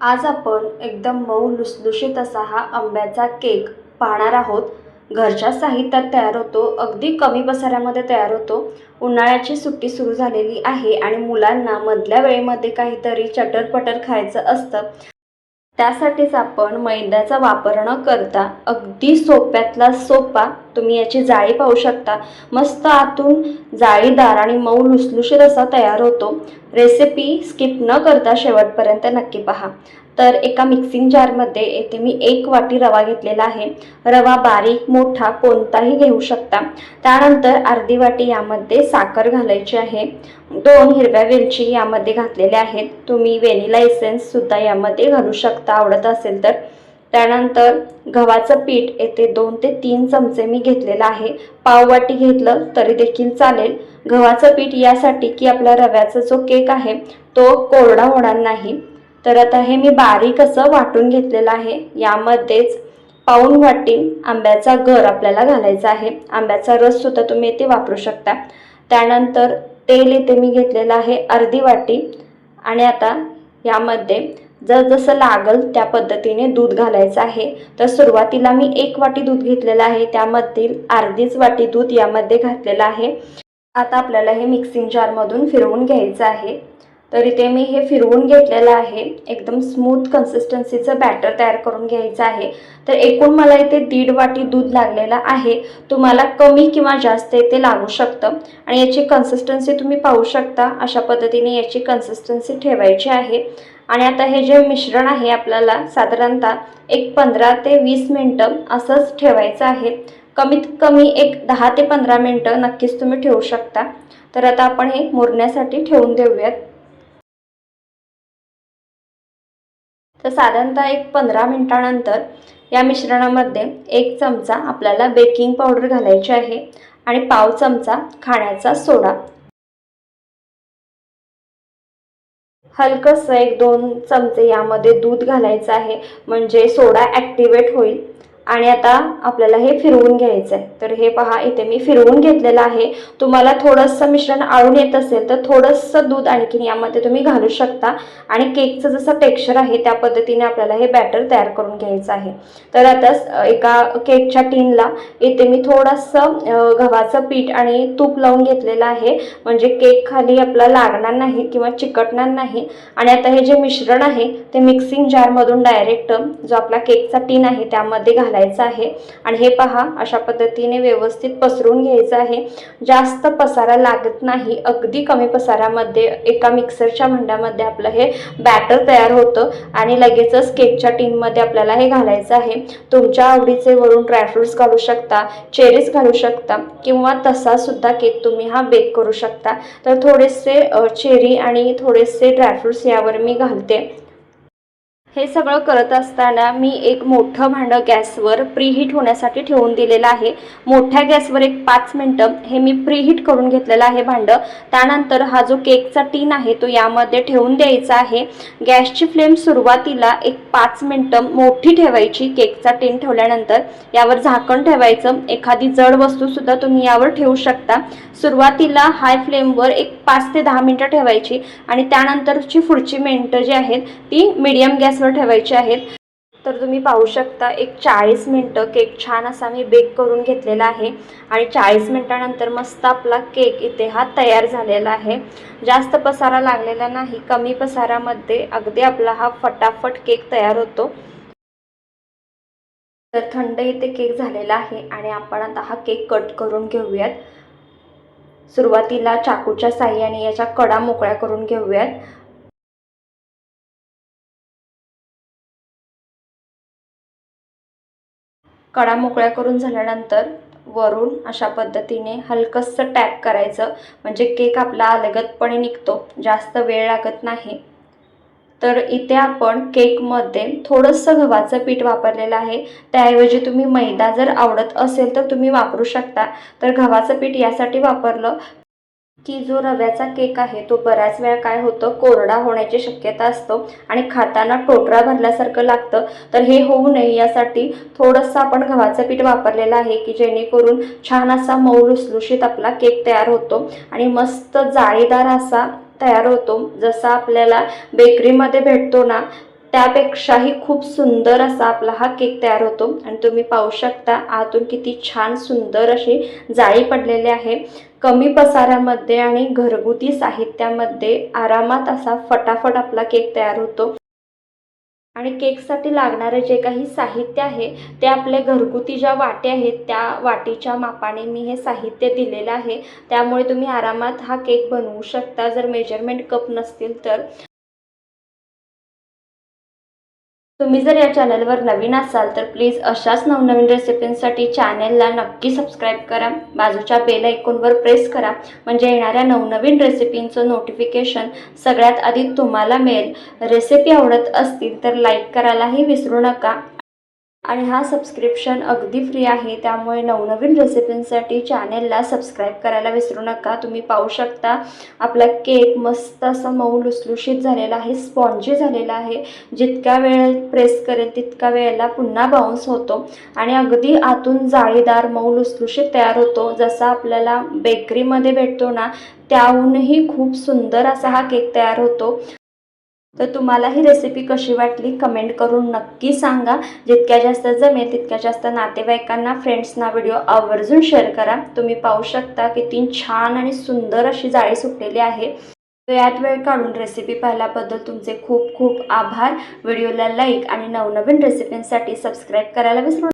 आज आपण एकदम मऊ लुसलुशीत असा हा आंब्याचा केक पाहणार आहोत. घरच्या साहित्यात तयार होतो अगदी कमी पसाऱ्यामध्ये तयार होतो. उन्हाळ्याची सुट्टी सुरू झालेली आहे आणि मुलांना मधल्या वेळेमध्ये काहीतरी चटरपटर खायचं असतं. त्यासाठीच आपण मैद्याचा वापर न करता अगदी सोप्यातला सोपा तुम्ही याची जाळी पाहू शकता. मस्त आतून जाळीदार आणि मऊ लुसलुशीत असा तयार होतो. रेसिपी स्किप न करता शेवटपर्यंत नक्की पहा. तर एका मिक्सिंग जारमध्ये येथे मी एक वाटी रवा घेतलेला आहे. रवा बारीक मोठा कोणताही घेऊ शकता. त्यानंतर अर्धी वाटी यामध्ये साखर घालायची आहे. दोन हिरव्या वेलची यामध्ये घातलेल्या आहेत. तुम्ही वेनिला एसेन्ससुद्धा यामध्ये घालू शकता. आवडत असेल तर त्यानंतर गव्हाचं पीठ येथे दोन ते तीन चमचे मी घेतलेलं आहे. पाववाटी घेतलं तरी देखील चालेल. गव्हाचं पीठ यासाठी की आपला रव्याचा जो केक आहे तो कोरडा होणार नाही. तर आता हे मी बारीक असं वाटून घेतलेलं आहे. यामध्येच पाऊण वाटी आंब्याचा गर आपल्याला घालायचा आहे. आंब्याचा रससुद्धा तुम्ही येथे वापरू शकता. त्यानंतर तेल येथे मी घेतलेलं आहे अर्धी वाटी. आणि आता यामध्ये जर जसं लागल त्या पद्धतीने दूध घालायचं आहे तर सुरुवातीला मी एक वाटी दूध घेतलेलं आहे. त्यामधील अर्धीच वाटी दूध यामध्ये घातलेलं आहे. आता आपल्याला हे मिक्सिंग जारमधून फिरवून घ्यायचं आहे. तर इथे मी हे फिरवून घेतलेलं आहे. एकदम स्मूथ कन्सिस्टन्सीचं बॅटर तयार करून घ्यायचं आहे. तर एकूण मला इथे दीड वाटी दूध लागलेलं आहे. तुम्हाला कमी किंवा जास्त इथे लागू शकतं. आणि याची कन्सिस्टन्सी तुम्ही पाहू शकता. अशा पद्धतीने याची कन्सिस्टन्सी ठेवायची आहे. आणि आता हे जे मिश्रण आहे आपल्याला साधारणतः एक पंधरा ते वीस मिनटं असंच ठेवायचं आहे. कमीत कमी एक दहा ते पंधरा मिनटं नक्कीच तुम्ही ठेवू शकता. तर आता आपण हे मुरण्यासाठी ठेवून देऊयात. तर साधारणतः एक पंधरा मिनटानंतर या मिश्रणामध्ये एक चमचा आपल्याला बेकिंग पावडर घालायची आहे आणि पाव चमचा खाण्याचा सोडा. हलकंसं एक दोन चमचे यामध्ये दूध घालायचं आहे. म्हणजे सोडा ॲक्टिवेट होईल. आणि आता आपल्याला हे फिरवून घ्यायचं आहे तर हे पहा इथे मी फिरवून घेतलेलं आहे. तुम्हाला थोडंसं मिश्रण आळून येत असेल तर थोडंसं दूध आणखीन यामध्ये तुम्ही घालू शकता. आणि केकचं जसं टेक्स्चर आहे त्या पद्धतीने आपल्याला हे बॅटर तयार करून घ्यायचं आहे. तर आता एका केकच्या टीनला इथे मी थोडंसं गव्हाचं पीठ आणि तूप लावून घेतलेलं आहे. म्हणजे केक खाली आपला लागणार नाही किंवा चिकटणार नाही. आणि आता हे जे मिश्रण आहे ते मिक्सिंग जारमधून डायरेक्ट जो आपला केकचा टीन आहे त्यामध्ये घालायचं आहे. आणि हे पहा अशा पद्धतीने व्यवस्थित पसरून घ्यायचं आहे. जास्त पसारा लागत नाही. अगदी कमी पसारामध्ये एका मिक्सरच्या भांड्यामध्ये आपलं हे बॅटर तयार होतं. आणि लगेचच केकच्या टीनमध्ये आपल्याला हे घालायचं आहे. तुमच्या आवडीचे वरून ड्रायफ्रुट्स घालू शकता चेरीज घालू शकता किंवा तसा सुद्धा केक तुम्ही हा बेक करू शकता. तर थोडेसे चेरी आणि थोडेसे ड्रायफ्रुट्स यावर मी घालते. हे सगळं करत असताना मी एक मोठं भांडं गॅसवर प्रीहीट होण्यासाठी ठेवून दिलेलं आहे. मोठ्या गॅसवर एक पाच मिनटं हे मी प्रीहीट करून घेतलेलं आहे भांडं. त्यानंतर हा जो केकचा टीन आहे तो यामध्ये ठेवून द्यायचा आहे. गॅसची फ्लेम सुरुवातीला एक पाच मिनटं मोठी ठेवायची केकचा टीन ठेवल्यानंतर. यावर झाकण ठेवायचं. एखादी जड वस्तूसुद्धा तुम्ही यावर ठेवू शकता. सुरुवातीला हाय फ्लेमवर एक पाच ते दहा मिनटं ठेवायची आणि त्यानंतरची पुढची मिनटं जी आहेत ती मीडियम गॅसवर ठेवायचे आहेत. तर तुम्ही पाहू शकता एक चाळीस मिनटं केक छान असा मी बेक करून घेतलेला आहे. आणि चाळीस मिनटानंतर मस्त आपला केक इथे हा तयार झालेला आहे. जास्त पसारा लागलेला नाही कमी पसारामध्ये अगदी आपला हा फटाफट केक तयार होतो. तर थंड इथे केक झालेला आहे आणि आपण आता हा केक कट करून घेऊयात. सुरुवातीला चाकूच्या साह्याने याच्या कडा मोकळ्या करून घेऊयात. कडा मोकळ्या करून झाल्यानंतर वरून अशा पद्धतीने हलकंसं टॅप करायचं. म्हणजे केक आपला अलगदपणे निघतो. जास्त वेळ लागत नाही. तर इथे आपण केकमध्ये थोडंसं गव्हाचं पीठ वापरलेलं आहे. त्याऐवजी तुम्ही मैदा जर आवडत असेल तर तुम्ही वापरू शकता. तर गव्हाचं पीठ यासाठी वापरलं की जो रव्याचा केक आहे तो बऱ्याच वेळा काय होतं कोरडा होण्याची शक्यता असतो आणि खाताना टोटरा भरल्यासारखं लागतं. तर हे होऊ नये यासाठी थोडंसं आपण गव्हाचं पीठ वापरलेलं आहे की जेणेकरून छान असा मऊ लुसलुशीत आपला केक तयार होतो आणि मस्त जाळीदार असा तयार होतो. जसा आपल्याला बेकरीमध्ये भेटतो ना त्यापेक्षाही खूप सुंदर असा आपला हा केक तयार होतो. आणि तुम्ही पाहू शकता आतून किती छान सुंदर अशी जाळी पडलेली आहे. कमी पसाऱ्यामध्ये आणि घरगुती साहित्यामध्ये आरामात असा फटाफट आपला केक तयार होतो. आणि केकसाठी लागणारे जे काही साहित्य आहे ते आपले घरगुती ज्या वाटे आहेत त्या वाटीच्या मापाने मी हे साहित्य दिलेलं आहे. त्यामुळे तुम्ही आरामात हा केक बनवू शकता. जर मेजरमेंट कप नसतील तर. तुम्ही जर या चॅनलवर नवीन असाल तर प्लीज अशाच नवनवीन रेसिपींसाठी चॅनलला नक्की सबस्क्राईब करा. बाजूच्या बेल ऐकूनवर प्रेस करा. म्हणजे येणाऱ्या नवनवीन रेसिपींचं नोटिफिकेशन सगळ्यात आधी तुम्हाला मिळेल. रेसिपी आवडत असतील तर लाईक करायलाही विसरू नका. आणि हा सबस्क्रिप्शन अगदी फ्री आहे त्यामुळे नवनवीन रेसिपींसाठी चॅनेलला सबस्क्राईब करायला विसरू नका. तुम्ही पाहू शकता आपला केक मस्त असा मऊ लुसलुशीत झालेला आहे स्पॉन्जी झालेला आहे. जितक्या वेळ प्रेस करेल तितका वेळेला पुन्हा बाउन्स होतो. आणि अगदी आतून जाळीदार मऊ लुसलुशीत तयार होतो. जसा आपल्याला बेकरीमध्ये भेटतो ना त्याहूनही खूप सुंदर असा हा केक तयार होतो. तर तुम्हाला ही रेसिपी कशी वाटली कमेंट करून नक्की सांगा. जितक्या जास्त जमेल तितक्या जास्त नातेवाईकांना फ्रेंड्सना व्हिडिओ आवर्जून शेअर करा. तुम्ही पाहू शकता किती छान आणि सुंदर अशी जाळी सुटलेली आहे. वेळात वेळ काढून रेसिपी पाहिल्याबद्दल तुमचे खूप खूप आभार. व्हिडिओला लाईक आणि नवनवीन रेसिपींसाठी सबस्क्राईब करायला विसरू